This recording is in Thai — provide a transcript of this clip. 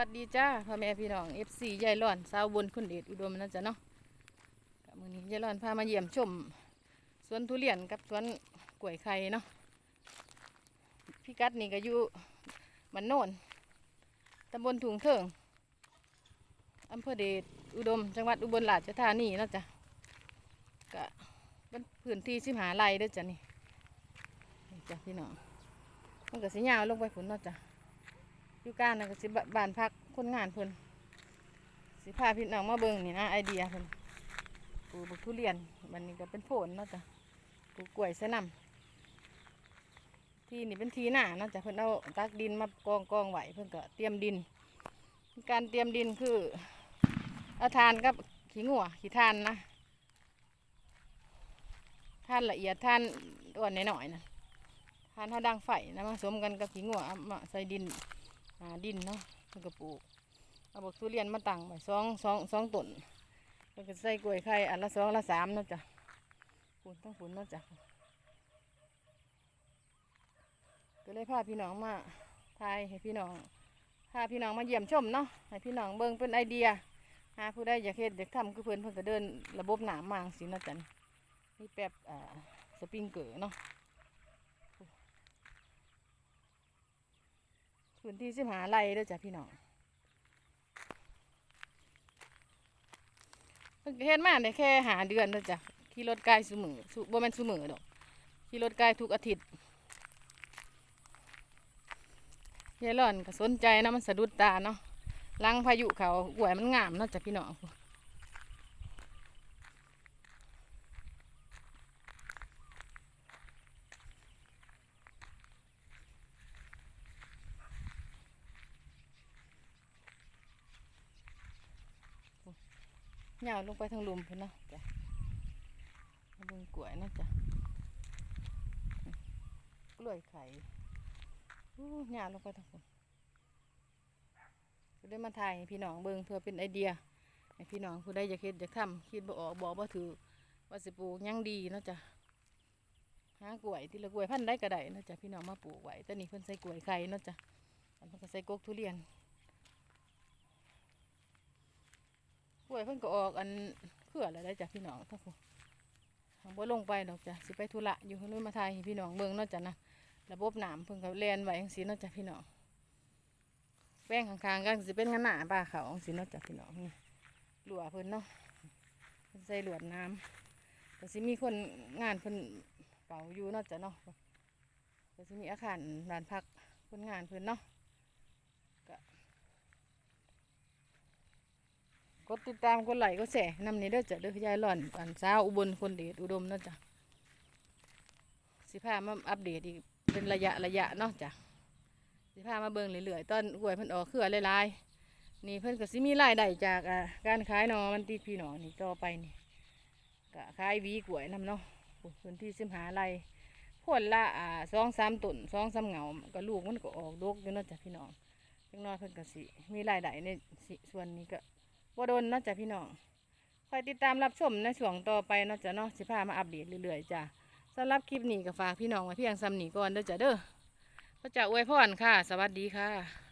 วัสดีจ้าพ่อแม่พี่น้องเอฟซียายร้อนสาวบนคุณเดชอุดมนั่นจ้ะเนาะกับมือนี้ยายร้อนพามาเยี่ยมชมสวนทุเรียนกับสวนกล้วยไข่เนาะพี่กัดนี่ก็อยู่มันโนนตำบลถุงเถิงอำเภอเดชอุดม จังหวัดอุบลราชธานีนาะจ้ะก็เป็นพื้นที่สิมหาไร่เด้อจ้ะนี่จ้ะพี่น้องมันก็สิยาวลงไปผุนเนาะจ้ะ อยู่การนะก็สิบบ้านพักคนงานเพิ่นสิพาพี่น้องมาเบิ่งนี่นะไอเดียเพิ่นปลูกบักทุเรียนมันนี่ก็เป็นโผลเนาะจ้ะปลูกกล้วยสะนำที่นี่เป็นทีหน้าเนาะจ้ะเพิ่นเอาตักดินมากองกองไหวเพิ่นก็เตรียมดิน การเตรียมดินคือเอาทานกับขี้งัวขี้ทานนะท่านละเอียดท่านอ่อนหน่อยๆนะท่านเท่าดังไฟนะมาผสมกันกับขี้งัวเอามาใส่ดิน หาดินเนาะมันก็ปลูกเอาบอกทุเรียนมาตั้งไว้สองสองสองต้นแล้วก็ใส่กล้วยไข่อันละสองละสามเนาะจ้ะฝุ่นต้องฝุ่นเนาะจ้ะก็เลยพาพี่น้องมาทายให้พี่น้องพาพี่น้องมาเยี่ยมชมเนาะให้พี่น้องเบิ่งเป็นไอเดียหาผู้ใดอยากเฮ็ดอยากทำคือเพิ่นเพิ่นก็เดินระบบหนามมาสิเนาะจ้ะนี่แป๊บอ่าสปริงเกอร์เนาะ พื้นที่สิบหาไรเด้อจ้ะพี่น้องเพิ่นก็เฮ็ดมาได้แค่หาเดือนด้อจ้ะขี่รถไกลสุมือสุบ่แม่นสุมือดอกขี่รถไกลทุกอาทิตย์เฮยร่อนก็สนใจนะมันสะดุดตาเนาะลังพายุเขาอวยมันงามเนาะจ้ะพี่น้อง หยาลงไปทางลุมเพิ่นเนาะจ้ะมาเบิ่งกล้วยนาะจ้ะกล้วยไข่อู้เหยาลงไปทางพุ่นก็ได้มาถ่ายพี่น้องเบิงเพื่อเป็นไอเดียให้พี่น้องผู้ใดอยากเฮ็ดอยากทำคิดบ่ออกบอกบ่ถือว่าสิปลูกยังดีเนาะจ้ะหากล้วยที่ละกล้วยพันได้ก็ได้เนาะจ้ะพี่น้องมาปลูกไว้แต่นี่เพิ่นใส่กล้วยไข่เนาะจ้ะอันเพิ่นก็ใส่กกทุเรียน กล้วยเพิ่นก็ออกอันเขื่อแล้วได้จ้ะพี่น้องทั้งคู่บ่ลงไปดอกจ้ะสิไปธุระอยู่เพิ่นเลยมาถ่ายพี่น้องเบิ่งเนาะจ้ะนะระบบหน้ำเพิ่นก็แลนไว้จังซี่เนาะจ้ะพี่น้องแป้งข้างๆกันสิเป็นขนาดป่าเขาจังซี่เนาะจ้ะพี่น้องนี่หลัวเพิ่นเนาะเพิ่นใส่หลวดน้ำก็สิมีคนงานเพิ่นเป่าอยู่เนาะจ้ะเนาะก็สิมีอาคารบ้านพักคนงานเพิ่นเนาะ กดติดตามกดไลค์กดแชร์นำนี้เด้อจ้ะเด้อยายหล่อนอันสาวอุบลคนเดชอุดมเนาะจ้ะสิพามาอัปเดตอีกเป็นระยะระยะเนาะจ้ะสิพามาเบิ่งเรื่อยๆตอนหวยเพิ่นออกเครือหลายๆนี่เพิ่นก็สิมีรายได้จากอ่าการขายหนอมันติดพี่หนอนี่ต่อไปนี่ก็ขายวีกล้วยนำเนาะพื้นที่สิมหาไรพ่นละอ่าสองสามต้นสองสามเหงาก็ลูกมันก็ออกดกอยู่เนาะจ้ะพี่น้องจังน้อยเพิ่นก็สิมีรายได้ในสส่วนนี้ก็ บ่โดนนาะจ๊ะพี่น้องคอยติดตามรับชมในช่วงต่อไปนาะจ๊ะเนาะสิพามาอัปเดตเรื่อยๆจ้ะสำหรับคลิปนี้ก็ฝากพี่น้องไว้เพียงซ้ำนี้ก่อนเด้อจ้ะเด้อพระเจ้าอวยพรค่ะ สวัสดีค่ะ